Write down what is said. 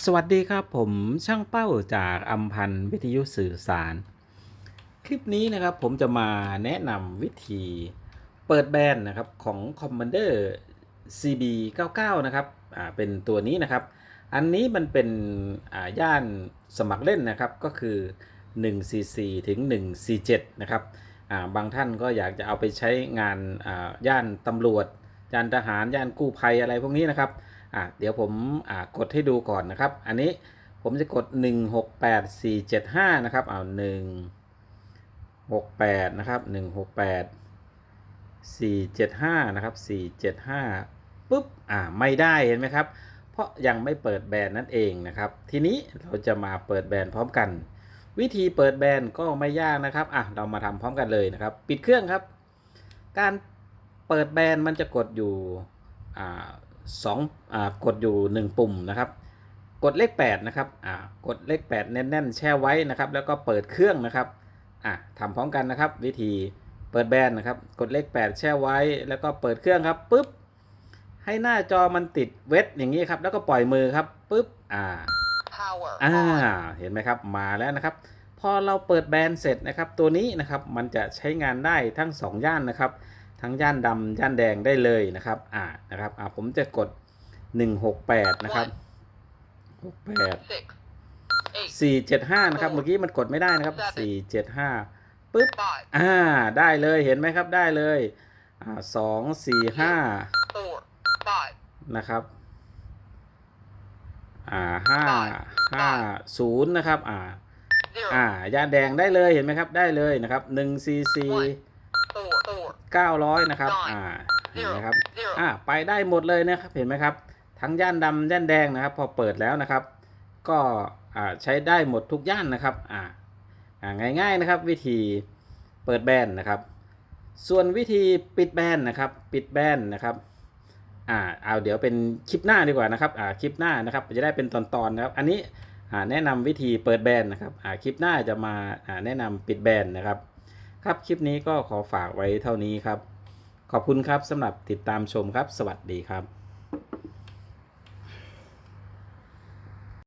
สวัสดีครับผมช่างเป้าจากอัมพันธ์วิทยุสื่อสาร คลิปนี้นะครับผมจะมาแนะนำวิธีเปิดแบนนะครับของ Commander CB 99 นะครับอ่าเป็นตัวนี้นะครับ อันนี้มันเป็นอ่าย่านสมัครเล่นนะครับก็คือ 1cc ถึง 1c7 นะครับอ่าบางท่านก็อยากจะเอาไปใช้งานอ่าย่านตำรวจย่านทหารย่านกู้ภัยอะไรพวกนี้นะครับ อะเดี๋ยวผมอ่ากดให้ดูก่อนนะครับ อันนี้ผมจะกด 168475 นะครับ เอา 168 นะครับ 168 475 นะครับ 475 ปุ๊บ อ่า ไม่ได้เห็นไหมครับ เพราะยังไม่เปิดแบรนด์นั่นเองนะครับ ทีนี้เราจะมาเปิดแบรนด์พร้อมกัน วิธีเปิดแบรนด์ก็ไม่ยากนะครับ อะ เรามาทำพร้อมกันเลยนะครับ ปิดเครื่องครับ การเปิดแบรนด์มันจะกดอยู่ อ่า สองอ่ากดอยู่ 1 ปุ่มนะครับ กดเลข8นะครับอ่ากดเลข 8 แน่นๆ แช่ไว้นะครับ แล้วก็เปิดเครื่องนะครับอะทำพร้อมกันนะครับ วิธีเปิดแบนนะครับ กดเลข 8 แช่ไว้ แล้วก็เปิดเครื่องครับปุ๊บให้หน้าจอมันติดเวทอย่างนี้ครับ แล้วก็ปล่อยมือครับปุ๊บอ่า Power อ่า on. เห็นไหมครับมาแล้วนะครับ พอเราเปิดแบรนด์เสร็จนะครับ ตัวนี้นะครับมันจะใช้งานได้ทั้ง 2 ย่านนะครับ ทั้งย่านดำย่านแดงได้เลยนะครับ อ่านะครับ อ่าผมจะกด168นะครับ68 Six. Eight. 475นะครับ เมื่อกี้มันกดไม่ได้นะครับ475ปึ๊บอ่า ได้เลยเห็นไหมครับได้เลย อ่าสองสี่ห้านะครับ อ่าห้าห้าศูนย์นะครับ อ่า อ่าย่านแดงได้เลยเห็นไหมครับ ได้เลยนะครับหนึ่งซีซี Four. Four. เก้าร้อยนะครับ อ่าเห็นไหมครับ Zero. อ่า ไปได้หมดเลยนะครับ เห็นไหมครับ ทั้งย่านดำย่านแดงนะครับ พอเปิดแล้วนะครับ ก็อ่าใช้ได้หมดทุกย่านนะครับ อ่าอ่าง่ายๆนะครับ วิธีเปิดแบนนะครับ ส่วนวิธีปิดแบนนะครับ ปิดแบนนะครับ อ่า เอาเดี๋ยวเป็นคลิปหน้าดีกว่านะครับ อ่า คลิปหน้านะครับ จะได้เป็นตอนๆนะครับ อันนี้อ่าแนะนำวิธีเปิดแบนนะครับอ่าคลิปหน้าจะมาอ่าแนะนำปิดแบนนะครับ ครับคลิปนี้ก็ขอฝากไว้เท่านี้ครับ ขอบคุณครับสำหรับติดตามชมครับ สวัสดีครับ